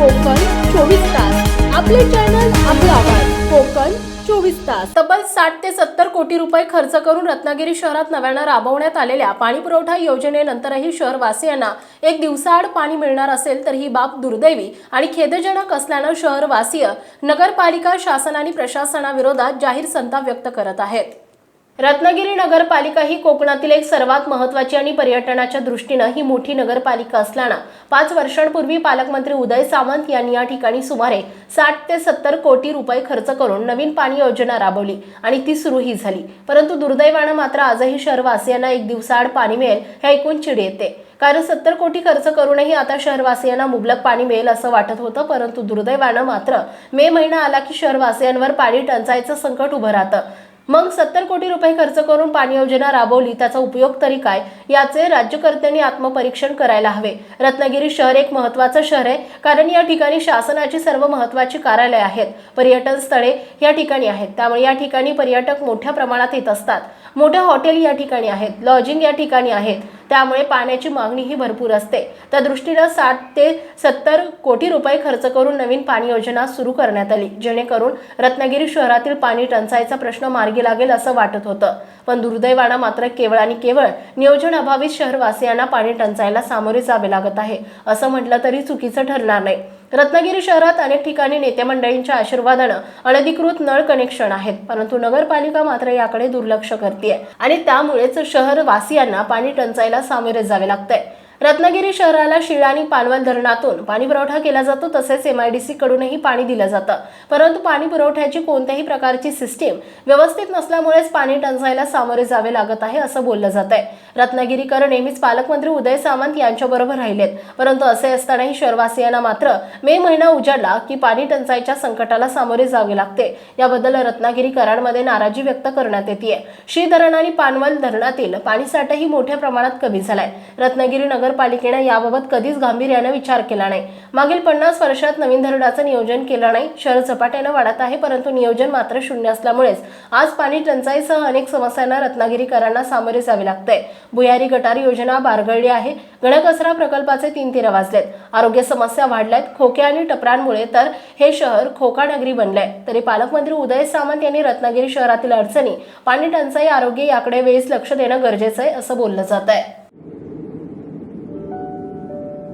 कोकण चोवीस तास. आपले चॅनल आपला आवाज. कोकण चोवीस तास. तब्बल साठ ते सत्तर कोटी रुपये खर्च करून रत्नागिरी शहरात नव्यानं राबवण्यात आलेल्या पाणीपुरवठा योजनेनंतरही शहरवासियांना एक दिवसाआड पाणी मिळणार असेल तर ही बाब दुर्दैवी आणि खेदजनक असल्यानं शहरवासीय नगरपालिका शासन आणि प्रशासनाविरोधात जाहीर संताप व्यक्त करत आहेत. रत्नागिरी नगरपालिका ही कोकणातील एक सर्वात महत्त्वाची आणि पर्यटनाच्या दृष्टीनं ही मोठी नगरपालिका असल्यानं पाच वर्षांपूर्वी पालकमंत्री उदय सामंत यांनी या ठिकाणी सुमारे साठ ते सत्तर कोटी रुपये खर्च करून नवीन पाणी योजना राबवली आणि ती सुरूही झाली. परंतु दुर्दैवानं मात्र आजही शहरवासियांना एक दिवसाआड पाणी मिळेल हे ऐकून चिड येते. कारण सत्तर कोटी खर्च करूनही आता शहरवासियांना मुबलक पाणी मिळेल असं वाटत होतं परंतु दुर्दैवानं मात्र मे महिना आला की शहरवासियांवर पाणी टंचाईचं संकट उभं राहतं. मग सत्तर कोटी रुपये खर्च करून पाणी योजना राबवली त्याचा उपयोग तरी काय? याचे राज्यकर्त्यांनी आत्मपरीक्षण करायला हवे. रत्नागिरी शहर एक महत्वाचं शहर आहे कारण या ठिकाणी शासनाची सर्व महत्वाची कार्यालय आहेत. पर्यटन स्थळे या ठिकाणी आहेत. त्यामुळे या ठिकाणी पर्यटक मोठ्या प्रमाणात येत असतात. मोठ्या हॉटेल या ठिकाणी आहेत. लॉजिंग या ठिकाणी आहेत. त्यामुळे पाण्याची मागणी ही भरपूर असते. त्या दृष्टीनं साठ ते सत्तर कोटी रुपये खर्च करून नवीन पाणी योजना सुरू करण्यात आली जेणेकरून रत्नागिरी शहरातील पाणी टंचाईचा प्रश्न मार्गी लागेल असं वाटत होतं. पण दुर्दैवानं मात्र केवळ आणि केवळ नियोजन अभावित शहरवासियांना पाणी टंचाईला सामोरे जावे लागत आहे असं म्हटलं तरी चुकीचं ठरणार नाही. रत्नागिरी शहरात अनेक ठिकाणी नेते मंडळींच्या आशीर्वादानं अनधिकृत नळ कनेक्शन आहेत. परंतु नगरपालिका मात्र याकडे दुर्लक्ष करते आणि त्यामुळेच शहरवासियांना पाणी टंचाईला सामोरे जावे लागतंय. रत्नागिरी शहराला शिळ आणि पानवल धरणातून पाणी पुरवठा केला जातो तसेच एमआयडीसी कडूनही पाणी दिलं जातं. परंतु पाणी पुरवठ्याची कोणत्याही प्रकारची सिस्टीम व्यवस्थित नसल्यामुळेच पाणी टंचाईला सामोरे जावे लागत आहे असं बोललं जात आहे रत्नागिरीकर नेहमीच पालकमंत्री उदय सामंत यांच्याबरोबर राहिलेत. परंतु असे असतानाही शहरवासियांना मात्र मे महिना उजाडला की पाणी टंचाईच्या संकटाला सामोरे जावे लागते. याबद्दल रत्नागिरीकरांमध्ये नाराजी व्यक्त करण्यात येते शी धरण आणि पानवल धरणातील पाणीसाठाही मोठ्या प्रमाणात कमी झालाय. रत्नागिरी नगर महानगरपालिकेनं याबाबत कधीच गांभीर्याने विचार केला नाही. मागील पन्नास वर्षात नवीन धरणाचं नियोजन केलं नाही. शहर झपाट्यानं वाढत आहे परंतु नियोजन मात्र शून्य असल्यामुळेच आज पाणी टंचाईसह अनेक समस्यांना रत्नागिरीकरांना सामोरे जावे लागतंय. भुयारी गटार योजना बारगळली आहे. गणकचरा प्रकल्पाचे तीन तीर वाजलेत. आरोग्य समस्या वाढल्यात. खोक्या आणि टपरांमुळे तर हे शहर खोका नगरी बनलंय. तरी पालकमंत्री उदय सामंत यांनी रत्नागिरी शहरातील अडचणी पाणी टंचाई आरोग्य याकडे वेळीच लक्ष देणं गरजेचं आहे असं बोललं जात आहे